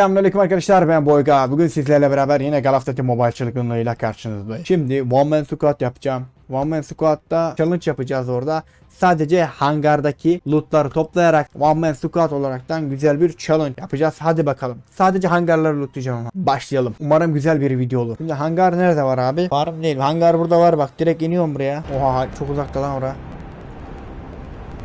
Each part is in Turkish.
Selamünaleyküm arkadaşlar ben Boyga. Bugün sizlerle beraber yine Duty Mobile çılgınlığıyla karşınızdayım. Şimdi One Man Squad yapacağım. One Man Squad'da challenge yapacağız orada. Sadece hangardaki lootları toplayarak One Man Squad olaraktan güzel bir challenge yapacağız. Hadi bakalım. Sadece hangarları lootlayacağım ama. Başlayalım. Umarım güzel bir video olur. Şimdi hangar nerede var abi? Farm değil. Hangar burada var bak. Direkt iniyorum buraya. Oha çok uzakta lan ora.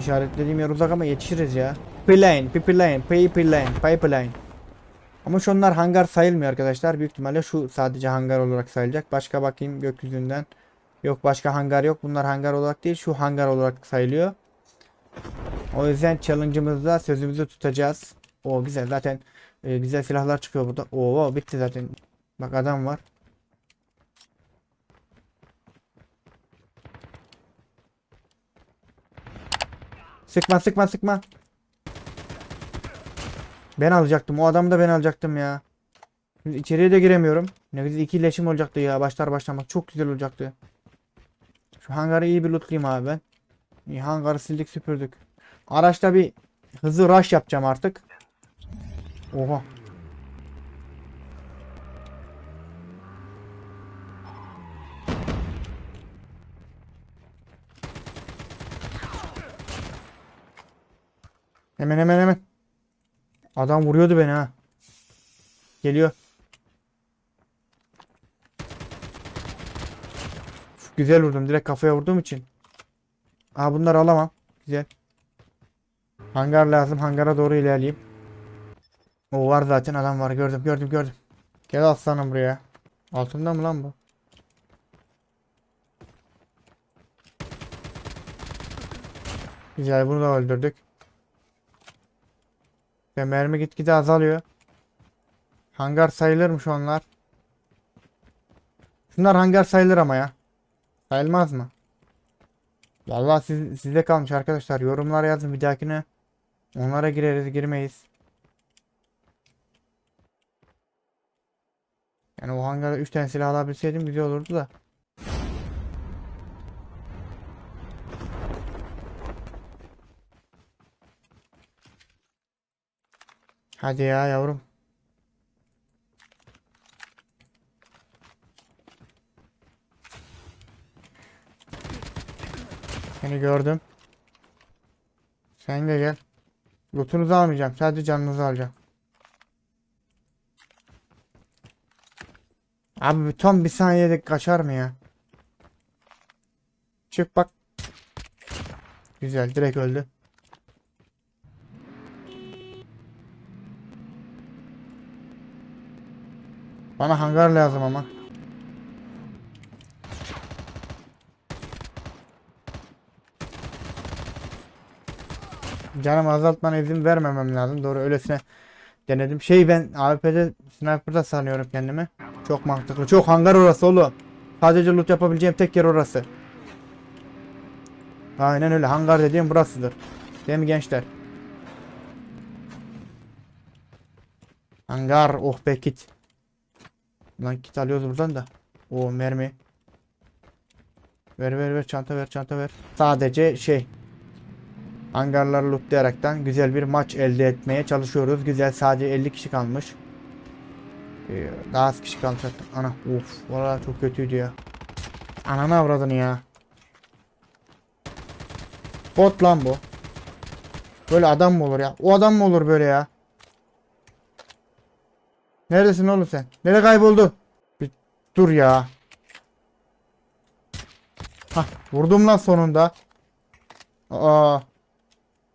İşaretlediğim yer uzak ama yetişiriz ya. Pipeline, pipeline, pipeline, pipeline. Ama şunlar hangar sayılmıyor arkadaşlar. Büyük ihtimalle şu sadece hangar olarak sayılacak. Başka bakayım gökyüzünden. Yok başka hangar yok. Bunlar hangar olarak değil. Şu hangar olarak sayılıyor. O yüzden challenge'ımızda sözümüzü tutacağız. O güzel zaten e, güzel silahlar çıkıyor burada. Oo bitti zaten. Bak adam var. Sıkma sıkma sıkma. Ben alacaktım. O adamı da ben alacaktım ya. Şimdi içeriye de giremiyorum. Ne güzel iki iletişim olacaktı ya. Başlar başlamaz. Çok güzel olacaktı. Şu hangarı iyi bir lootlayayım abi ben. İyi hangarı sildik süpürdük. Araçta bir hızlı rush yapacağım artık. Oha. Hemen hemen hemen. Adam vuruyordu beni ha. Geliyor. Güzel vurdum. Direkt kafaya vurduğum için. Aa bunları alamam. Güzel. Hangar lazım. Hangara doğru ilerleyeyim. O var zaten adam var. Gördüm gördüm gördüm. Gel aslanım buraya. Altında mı lan bu? Güzel bunu da öldürdük. Ve mermi gitgide azalıyor. Hangar sayılır mı şu onlar? Şunlar hangar sayılır ama ya. Sayılmaz mı? Vallahi siz, size kalmış arkadaşlar. Yorumlara yazın bir dahakine. Onlara gireriz girmeyiz. Yani o hangara 3 tane silah alabilseydim güzel olurdu da. Hadi ya yavrum. Seni gördüm. Sen de gel. Lootunuzu almayacağım. Sadece canınızı alacağım. Abi tam bir saniyede kaçar mı ya? Çık bak. Güzel direkt öldü. Bana hangar lazım ama. Canımı azaltmana izin vermemem lazım. Doğru öylesine denedim. Şey ben AWP'de sniper'da sanıyorum kendimi. Çok mantıklı. Çok hangar orası oğlum. Sadece loot yapabileceğim tek yer orası. Aynen öyle. Hangar dediğim burasıdır. Değil mi gençler? Hangar. Oh be kit. Lan kit alıyoruz buradan da. O mermi. Ver ver ver çanta ver çanta ver. Sadece şey. Hangarları lootlayaraktan güzel bir maç elde etmeye çalışıyoruz. Güzel sadece 50 kişi kalmış. Ee, daha az kişi kalmış. Ana of valla çok kötüydü ya. Ananı avradını ya. Bot lan bu. Böyle adam mı olur ya? O adam mı olur böyle ya? Neredesin oğlum sen? Nereye kayboldu? Bir dur ya. Hah vurdum lan sonunda. Aa.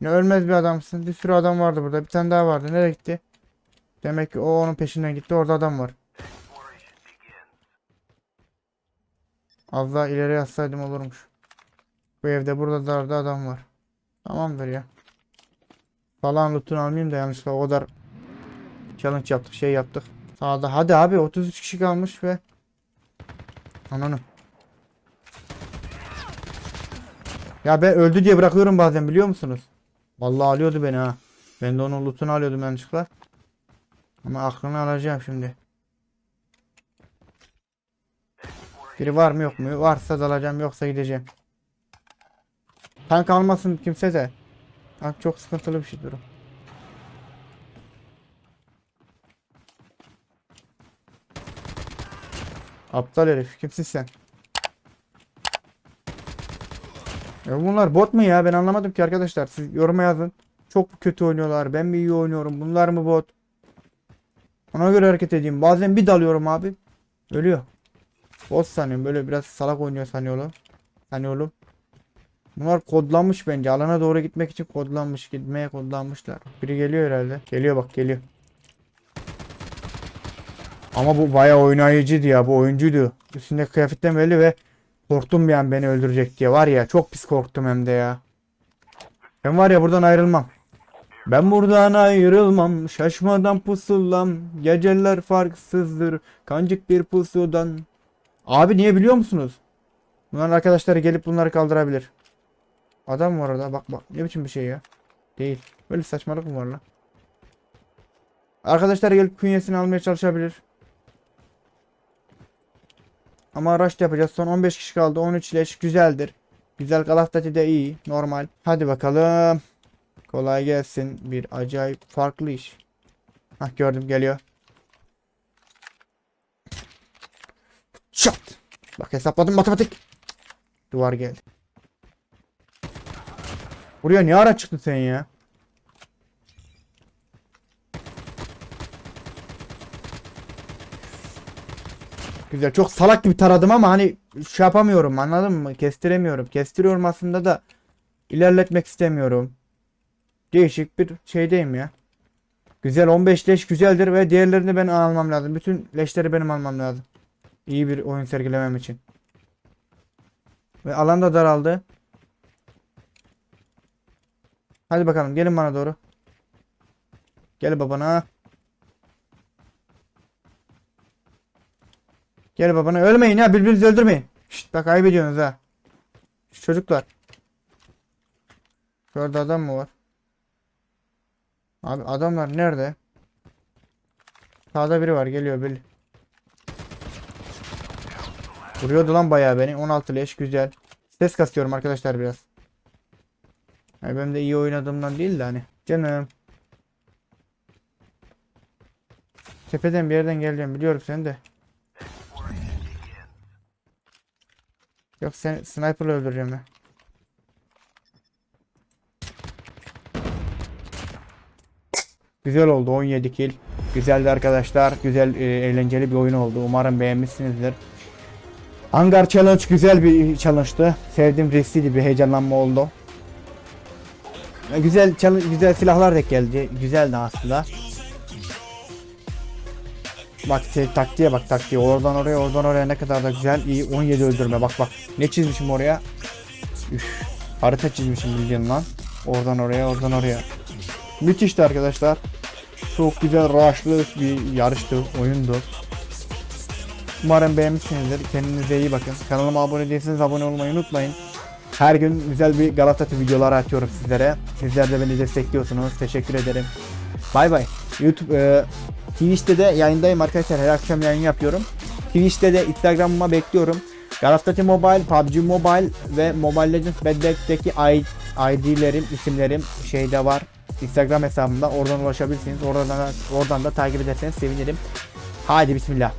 Ne ölmez bir adamsın. Bir sürü adam vardı burada. Bir tane daha vardı. Nereye gitti? Demek ki o onun peşinden gitti. Orada adam var. Az daha ileri yazsaydım olurmuş. Bu evde burada da da adam var. Tamamdır ya. Falan lootunu almayayım da yanlışlıkla o kadar challenge yaptık şey yaptık. Sağda hadi abi 33 kişi kalmış ve Ananı. Ya ben öldü diye bırakıyorum bazen biliyor musunuz? Vallahi alıyordu beni ha. Ben de onun lootunu alıyordum yanlışlıkla. Ama aklını alacağım şimdi. Biri var mı yok mu? Varsa dalacağım yoksa gideceğim. Tank almasın kimse de. Tank çok sıkıntılı bir şey durum. Aptal herif kimsin sen? Ya bunlar bot mu ya? Ben anlamadım ki arkadaşlar. Siz yoruma yazın. Çok kötü oynuyorlar. Ben mi iyi oynuyorum? Bunlar mı bot? Ona göre hareket edeyim. Bazen bir dalıyorum abi. Ölüyor. Bot sanıyorum. Böyle biraz salak oynuyor sanıyorum. Sanıyorum. Bunlar kodlanmış bence. Alana doğru gitmek için kodlanmış. Gitmeye kodlanmışlar. Biri geliyor herhalde. Geliyor bak geliyor. Ama bu bayağı oynayıcıydı ya. Bu oyuncuydu. Üstündeki kıyafetten belli ve korktum bir an beni öldürecek diye. Var ya çok pis korktum hem de ya. Ben var ya buradan ayrılmam. Ben buradan ayrılmam. Şaşmadan pusulam. Geceler farksızdır. Kancık bir pusudan. Abi niye biliyor musunuz? Bunların arkadaşları gelip bunları kaldırabilir. Adam var orada. Bak bak. Ne biçim bir şey ya. Değil. Böyle saçmalık mı var lan? Arkadaşlar gelip künyesini almaya çalışabilir. Ama rush yapacağız. Son 15 kişi kaldı. 13 leş güzeldir. Güzel Duty de iyi. Normal. Hadi bakalım. Kolay gelsin. Bir acayip farklı iş. Hah gördüm geliyor. Şat. Bak hesapladım matematik. Duvar geldi. Buraya ne ara çıktın sen ya? Güzel. Çok salak gibi taradım ama hani şey yapamıyorum anladın mı? Kestiremiyorum. Kestiriyorum aslında da ilerletmek istemiyorum. Değişik bir şeydeyim ya. Güzel 15 leş güzeldir ve diğerlerini ben almam lazım. Bütün leşleri benim almam lazım. İyi bir oyun sergilemem için. Ve alan da daraldı. Hadi bakalım gelin bana doğru. Gel babana. Gel babana ölmeyin ha birbirinizi öldürmeyin. Şşt bak ayıp ediyorsunuz ha. Şşt, çocuklar. Şurada adam mı var? Abi adamlar nerede? Sağda biri var geliyor belli. Vuruyordu lan bayağı beni. 16 leş güzel. Ses kasıyorum arkadaşlar biraz. Yani benim de iyi oynadığımdan değil de hani. Canım. Tepeden bir yerden geleceğim biliyorum seni de. Yok seni sniper'la öldüreceğim ben. Güzel oldu 17 kill. Güzeldi arkadaşlar. Güzel e, eğlenceli bir oyun oldu. Umarım beğenmişsinizdir. Hangar Challenge güzel bir challenge'tı. Sevdiğim riskliydi bir heyecanlanma oldu. Güzel güzel silahlar da geldi. Güzeldi aslında. Bak şey, taktiğe bak taktiğe. Oradan oraya oradan oraya ne kadar da güzel. iyi 17 öldürme bak bak. Ne çizmişim oraya. Üf. Harita çizmişim bildiğin lan. Oradan oraya oradan oraya. Müthişti arkadaşlar. Çok güzel rushlı bir yarıştı, oyundu. Umarım beğenmişsinizdir. Kendinize iyi bakın. Kanalıma abone değilseniz abone olmayı unutmayın. Her gün güzel bir Galatasaray videoları atıyorum sizlere. Sizler de beni destekliyorsunuz. Teşekkür ederim. Bay bay. YouTube, e, Twitch'te de yayındayım arkadaşlar. Her akşam yayın yapıyorum. Twitch'te de Instagram'ıma bekliyorum. Galatasaray Mobile, PUBG Mobile ve Mobile Legends Beddeck'teki ID'lerim, isimlerim şeyde var. Instagram hesabımda oradan ulaşabilirsiniz. Oradan da, oradan da takip ederseniz sevinirim. Hadi bismillah.